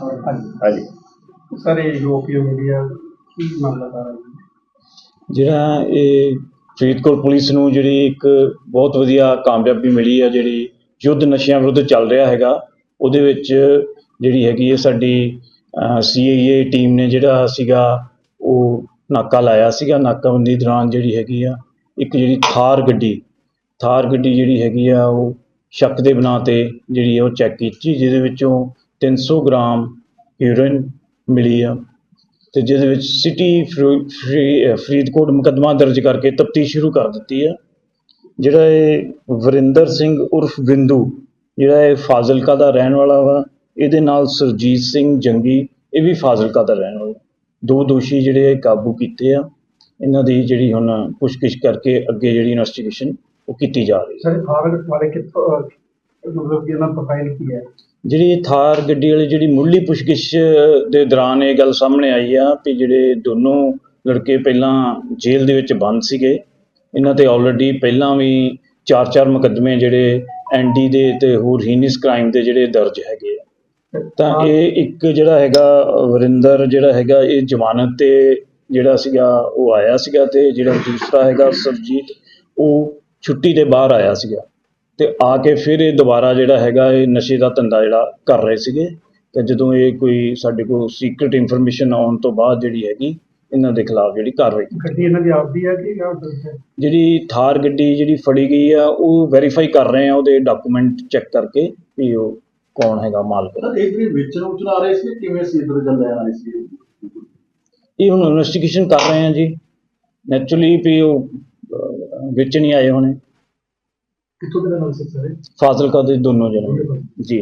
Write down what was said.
ਹਾਂਜੀ। ਸਰ ਇਹ ਯੂਪੀਓ ਮੀਡੀਆ ਕੀ ਮਾਮਲਾ ਕਰ ਰਹੀ ਹੈ ਜਿਹੜਾ ਇਹ ਫਰੀਦਕੋਟ ਪੁਲਿਸ ਨੂੰ ਜਿਹੜੀ ਇੱਕ ਬਹੁਤ ਵਧੀਆ ਕਾਮਯਾਬੀ ਮਿਲੀ ਹੈ ਜਿਹੜੀ ਯੁੱਧ ਨਸ਼ਿਆਂ ਵਿਰੁੱਧ ਚੱਲ ਰਿਹਾ ਹੈਗਾ ਉਹਦੇ ਵਿੱਚ ਜਿਹੜੀ ਹੈਗੀ ਹੈ ਸਾਡੀ ਸੀਏਏ ਟੀਮ ਨੇ ਜਿਹੜਾ ਸੀਗਾ ਉਹ ਨਾਕਾ ਲਾਇਆ ਸੀਗਾ। ਨਾਕਾਬੰਦੀ ਦੌਰਾਨ ਜਿਹੜੀ ਹੈਗੀ ਆ ਇੱਕ ਜਿਹੜੀ ਥਾਰ ਗੱਡੀ ਥਾਰ ਗੱਡੀ ਜਿਹੜੀ ਹੈਗੀ ਆ ਉਹ ਸ਼ੱਕ ਦੇ ਬਣਾ ਤੇ ਜਿਹੜੀ ਆ ਉਹ ਚੈੱਕ ਕੀਤੀ ਜਿਹਦੇ ਵਿੱਚੋਂ 300 ਗ੍ਰਾਮ ਹੀਰੋਇਨ ਮਿਲੀ ਆ ਤੇ ਜਿਹਦੇ ਵਿੱਚ ਸਿਟੀ ਫਰੀ- ਫਰੀ- ਫਰੀਦਕੋਟ ਮੁਕੱਦਮਾ ਦਰਜ ਕਰਕੇ ਤਫਤੀਸ਼ ਸ਼ੁਰੂ ਕਰ ਦਿੱਤੀ ਆ। ਜਿਹੜਾ ਇਹ ਵਰਿੰਦਰ ਸਿੰਘ ਉਰਫ ਬਿੰਦੂ, ਜਿਹੜਾ ਇਹ ਫਾਜ਼ਿਲਕਾ ਦਾ ਰਹਿਣ ਵਾਲਾ ਵਾ, ਇਹਦੇ ਨਾਲ ਸੁਰਜੀਤ ਸਿੰਘ ਜੰਗੀ, ਇਹ ਵੀ ਫਾਜ਼ਿਲਕਾ ਦਾ ਰਹਿਣ ਵਾਲਾ। ਦੋ ਦੋਸ਼ੀ ਜਿਹੜੇ ਕਾਬੂ ਕੀਤੇ ਆ। ਇਹਨਾਂ ਦੀ ਜਿਹੜੀ ਹੁਣ ਪੁੱਛਗਿੱਛ ਕਰਕੇ ਅੱਗੇ ਜਿਹੜੀ ਇਨਵੈਸਟੀਗੇਸ਼ਨ ਉਹ ਕੀਤੀ ਜਾ ਰਹੀ ਹੈ। ਸਰ ਫਾਰਵਰਡ ਵਾਲੇ ਕਿੱਥੋਂ ਮਤਲਬ ਕਿ ਇਹਨਾਂ ਪ੍ਰੋਫਾਈਲ ਕੀ ਹੈ? ਜਿਹੜੀ ਥਾਰ ਗੱਡੀ ਵਾਲੀ ਜਿਹੜੀ ਮੁੱਢਲੀ ਪੁੱਛਗਿੱਛ ਦੇ ਦੌਰਾਨ ਇਹ ਗੱਲ ਸਾਹਮਣੇ ਆਈ ਆ ਕਿ ਜਿਹੜੇ ਦੋਨੋਂ ਲੜਕੇ ਪਹਿਲਾਂ ਜੇਲ੍ਹ ਦੇ ਵਿੱਚ ਬੰਦ ਸੀਗੇ ਇਹਨਾਂ ਤੇ ਆਲਰੇਡੀ ਪਹਿਲਾਂ ਵੀ ਚਾਰ ਚਾਰ ਮੁਕੱਦਮੇ ਜਿਹੜੇ ਐਨਡੀ ਦੇ ਤੇ ਹੋਰ ਹੀਨਸ ਕ੍ਰਾਈਮ ਦੇ ਜਿਹੜੇ ਦਰਜ ਹੈਗੇ ਆ। ਤਾਂ ਇਹ ਇੱਕ ਜਿਹੜਾ ਹੈਗਾ ਵਰਿੰਦਰ ਜਿਹੜਾ ਹੈਗਾ ਇਹ ਜ਼ਮਾਨਤ ਤੇ ਜਿਹੜਾ ਸੀਗਾ ਉਹ ਆਇਆ ਸੀਗਾ ਤੇ ਜਿਹੜਾ ਦੂਸਰਾ ਹੈਗਾ ਸਰਜੀਤ ਉਹ ਛੁੱਟੀ ਤੇ ਬਾਹਰ ਆਇਆ ਸੀਗਾ। ਤੇ ਆ ਕੇ ਫਿਰ ਇਹ ਦੁਬਾਰਾ ਜਿਹੜਾ ਹੈਗਾ ਇਹ ਨਸ਼ੇ ਦਾ ਧੰਦਾ ਜਿਹੜਾ ਕਰ ਰਹੇ ਸੀਗੇ ਤੇ ਜਦੋਂ ਇਹ ਕੋਈ ਸਾਡੇ ਕੋਲ ਸੀਕ੍ਰੀਟ ਇਨਫੋਰਮੇਸ਼ਨ ਆਉਣ ਤੋਂ ਬਾਅਦ ਜਿਹੜੀ ਹੈਗੀ ਇਹਨਾਂ ਦੇ ਖਿਲਾਫ ਜਿਹੜੀ ਕਾਰਵਾਈ ਗੱਡੀ ਇਹਨਾਂ ਦੀ ਆਪਦੀ ਹੈ ਕਿ ਜਿਹੜੀ ਥਾਰ ਗੱਡੀ ਜਿਹੜੀ ਫੜੀ ਗਈ ਆ ਉਹ ਵੈਰੀਫਾਈ ਕਰ ਰਹੇ ਆ ਉਹਦੇ ਡਾਕੂਮੈਂਟ ਚੈੱਕ ਕਰਕੇ ਵੀ ਉਹ ਕੌਣ ਹੈਗਾ ਮਾਲਕ। ਇਹ ਜਿਹੜੀ ਵੇਚਣ ਉਚਣ ਆ ਰਹੇ ਸੀ ਕਿਵੇਂ ਸੀ ਇਧਰ ਗੱਲ ਲੈਣ ਆਏ ਸੀ? ਇਹ ਹੁਣ ਇਨਵੈਸਟੀਗੇਸ਼ਨ ਕਰ ਰਹੇ ਆ ਜੀ। ਨੈਚੁਰਲੀ ਵੀ ਉਹ ਅਹ, ਵੇਚਣ ਹੀ ਆਏ ਹੋਣੇ। ਕਿੱਥੋਂ ਦੇ ਨਾਲ ਸੀ ਸਰ? ਫਾਜ਼ਿਲਕਾ ਦੇ ਦੋਨੋਂ ਜਣੇ। ਜੀ।